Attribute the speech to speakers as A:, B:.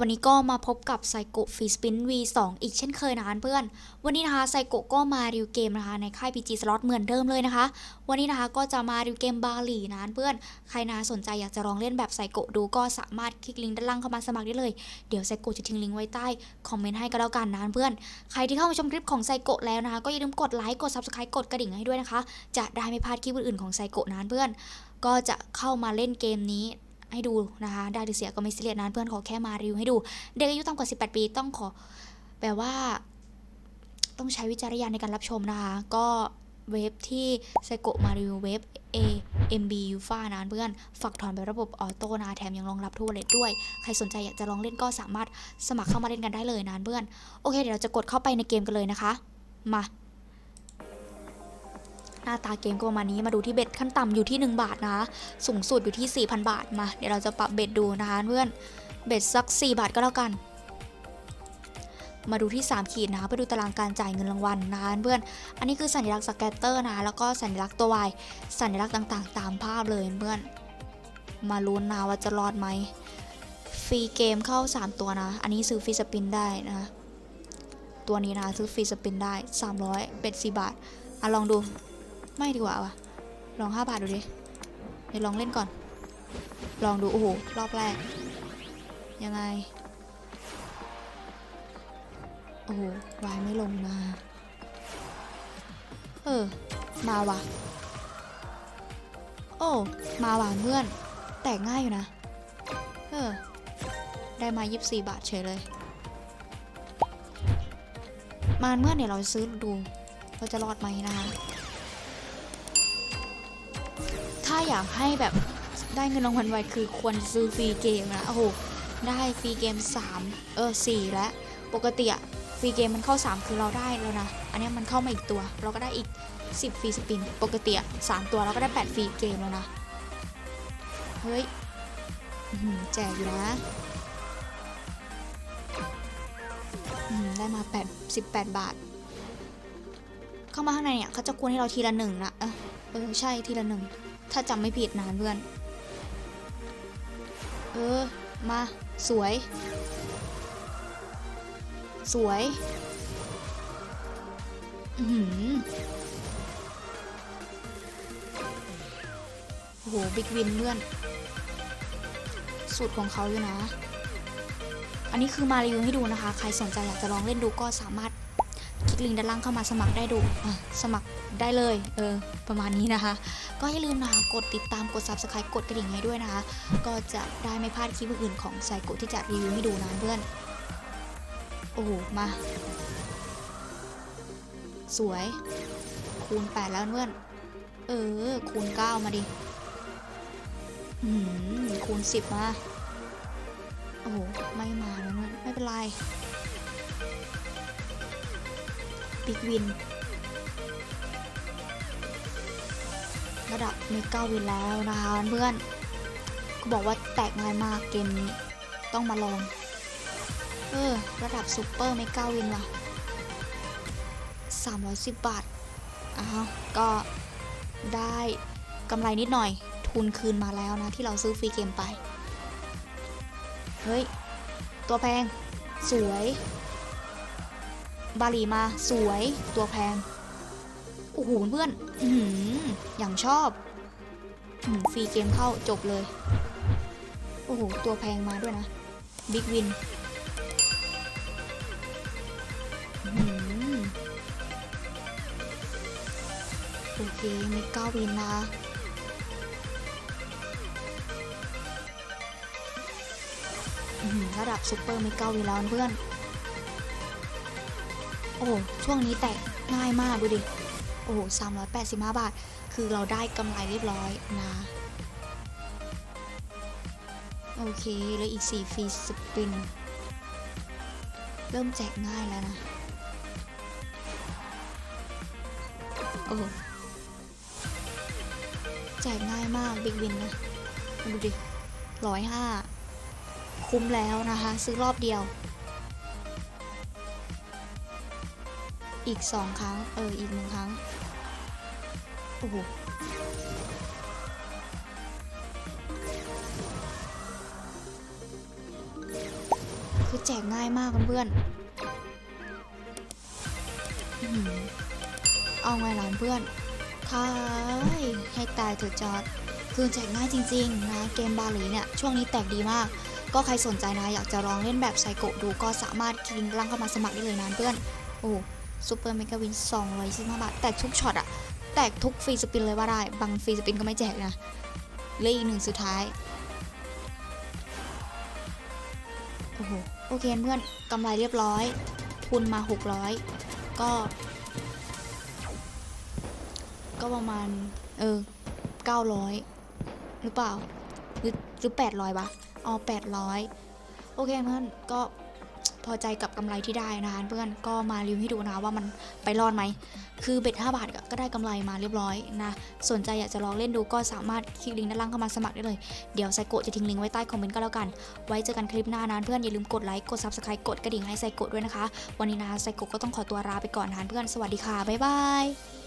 A: วันนี้ก็มาพบกับไซโกฟีสปิน V2 อีกเช่นเคยนะคะเพื่อน วันนี้นะคะไซโกก็มารีวิวเกมนะคะในค่าย PG Slot เหมือนเดิมเลยนะคะ วันนี้นะคะก็จะมารีวิวเกมบาหลีนะเพื่อน ใครนะสนใจอยากจะลองเล่นแบบไซโกดูก็สามารถคลิกลิงก์ด้านล่างเข้ามาสมัครได้เลย เดี๋ยวไซโกจะทิ้งลิงก์ไว้ใต้คอมเมนต์ให้ก็แล้วกันนะเพื่อน ใครที่เข้ามาชมคลิปของไซโกแล้วนะคะก็อย่าลืมกดไลค์ กด Subscribe กดกระดิ่งให้ด้วยนะคะ จะได้ไม่พลาดคลิปอื่นๆของไซโกนะเพื่อน ก็จะเข้ามาเล่นเกมนี้ ให้ดูนะคะได้หรือเสียก็ไม่เสียนะเพื่อนขอแค่มารีวิวให้ดู เด็กอายุต่ำกว่า 18 ปีต้องขอแปลว่าต้องใช้วิจารณญาณในการรับชมนะคะ ก็เว็บที่ไซโกมารีวิวเว็บ A M B U F A นะเพื่อนฝักถอนแบบระบบออโต้นะแถมยังรองรับทั่วเลทด้วย ใครสนใจอยากจะลองเล่นก็สามารถสมัครเข้ามาเล่นกันได้เลยนะเพื่อน โอเค เดี๋ยวเราจะกดเข้าไปในเกมกันเลยนะคะ มา หน้าตาเกมก็ประมาณนี้มาดูที่เบ็ดขั้นต่ำอยู่ที่ 1 บาทนะคะ สูงสุดอยู่ที่ 4,000 บาทมา เดี๋ยวเราจะปรับเบ็ดดูนะคะเพื่อนเบ็ดสัก 4 บาทก็แล้วกัน มาดูที่ 3 ขีดนะคะเพื่อดูตารางการจ่ายเงินรางวัลนะคะเพื่อน อันนี้คือสัญลักษณ์สแกตเตอร์นะแล้วก็สัญลักษณ์ตัว Y สัญลักษณ์ต่างๆ ตามภาพเลยเพื่อน มาลุ้นนะว่าจะรอดไหมฟรีเกมเข้า 3 ตัวนะ อันนี้ซื้อฟรีสปินได้นะตัวนี้นะซื้อฟรีสปินได้ 300เบ็ด4บาทอะลองดู ไม่ดีกว่าวะลอง5บาทดูดิเดี๋ยวลองเล่นก่อน ลองดู โอ้โห รอบแรก ยังไง โอ้โห วายไม่ลงมา เออ มาว่ะ โอ้ มาว่ะเพื่อน แตกง่ายอยู่นะ เออ ได้มา 24 บาทเฉยเลย มาเมื่อเนี่ยเราซื้อดูว่าจะรอดไหมนะคะ ถ้าอยากให้แบบได้เงินรางวัลไวคือควรซื้อฟรีเกมนะ โอ้โห ได้ฟรีเกม 3 เออ 4 แล้ว ปกติอะฟรีเกมมันเข้า 3 คือเราได้แล้วนะ อันนี้มันเข้ามาอีกตัว เราก็ได้อีก 10ฟรีสปิน ปกติอะ3ตัวเราก็ได้ 8 ฟรีเกมแล้วนะ เฮ้ยแจกอยู่นะได้มา8 18 บาท เข้ามาข้างในเนี่ยเขาจะคูณให้เราทีละหนึ่งนะเออ ใช่ทีละหนึ่ง ถ้าจำไม่ผิดนะเพื่อน เออ มา สวย สวยอือหือโอ้โห บิ๊กวินเพื่อน สูตรของเขาอยู่นะ อันนี้คือมารีวิวให้ดูนะคะ ใครสนใจอยากจะลองเล่นดูก็สามารถ คลิกลิงก์ด้านล่างเข้ามาสมัครได้ดูสมัครได้เลยเออประมาณนี้นะคะ ก็อย่าลืมนะคะกดติดตามกด subscribe กดกระดิ่งให้ด้วยนะคะ ก็จะได้ไม่พลาดคลิปอื่นๆของไซโกที่จะรีวิวให้ดูนะเพื่อนโอ้โหมา สวย คูณ 8 แล้วเพื่อน เออ คูณ 9 มาดิอืมคูณ 10 มา โอ้โห ไม่มาเพื่อนไม่เป็นไร บิ๊กวิน ระดับเมกาวินแล้วนะคะเพื่อนก็บอกว่าแตกง่ายมากเกมนี้ต้องมาลอง เออ ระดับซูเปอร์เมกาวินว่ะ 310 บาทอ้าวก็ได้กำไรนิดหน่อย ทุนคืนมาแล้วนะ ที่เราซื้อฟรีเกมไป เฮ้ย ตัวแพง สวย บาลีมาสวยตัวแพงโอ้โหเพื่อนอือหือย่างชอบฟรีเกมเข้าจบเลย โอ้โห ตัวแพงมาด้วยนะบิ๊กวินโอเคเมกาวินนะระดับซุปเปอร์เมกาวินแล้วเพื่อน อ้โห ช่วงนี้แตกง่ายมากดูดิ โอ้โหสามร้อยแปดสิบห้าบาท คือเราได้กำไรเรียบร้อยนะ โอเคเหลืออีกสี่ฟรีสปิน เริ่มแจกง่ายแล้วนะ โอ้แจกง่ายมากบิ๊กวินนะ ดูดิร้อยห้าคุ้มแล้วนะคะ ซื้อรอบเดียว อีกสองครั้ง เออ อีกหนึ่งครั้ง โอ้โห คือแจกง่ายมากเพื่อนๆอื้อหือเอาไงล่ะเพื่อนคายให้ตายเถอะจอดคือแจกง่ายจริง ๆ นะ เกมบาหลีเนี่ย ช่วงนี้แตกดีมาก ก็ใครสนใจนะ อยากจะลองเล่นแบบไซโกะดูก็สามารถคลิกลังเข้ามาสมัครได้เลยนะเพื่อน โอ้ ซูเปอร์เมกาวิน225บาท แตกทุกช็อตอะแตกทุกฟรีสปินเลยว่าได้ บางฟรีสปินก็ไม่แจกนะเลขอีกหนึ่งสุดท้าย โอ้โห โอเคเพื่อนกำไรเรียบร้อย ทุนมา 600 ก็ ก็ประมาณ เออ 900 หรือเปล่า หรือหรือ800ปะอ๋อ800 โอเคเพื่อนก็ พอใจกับกำไรที่ได้นะคะเพื่อนก็มารีวิวให้ดูนะว่ามันไปรอดไหม คือเบ็ด5บาทก็ได้กำไรมาเรียบร้อยนะ สนใจอยากจะลองเล่นดูก็สามารถคลิกลิงก์ด้านล่างเข้ามาสมัครได้เลย เดี๋ยวไซโกจะทิ้งลิงก์ไว้ใต้คอมเมนต์ก็แล้วกัน ไว้เจอกันคลิปหน้านะเพื่อนอย่าลืมกดไลค์ กด subscribe กดกระดิ่งให้ไซโกด้วยนะคะ วันนี้นะไซโกก็ต้องขอตัวลาไปก่อนนะเพื่อน สวัสดีค่ะ บ๊ายบาย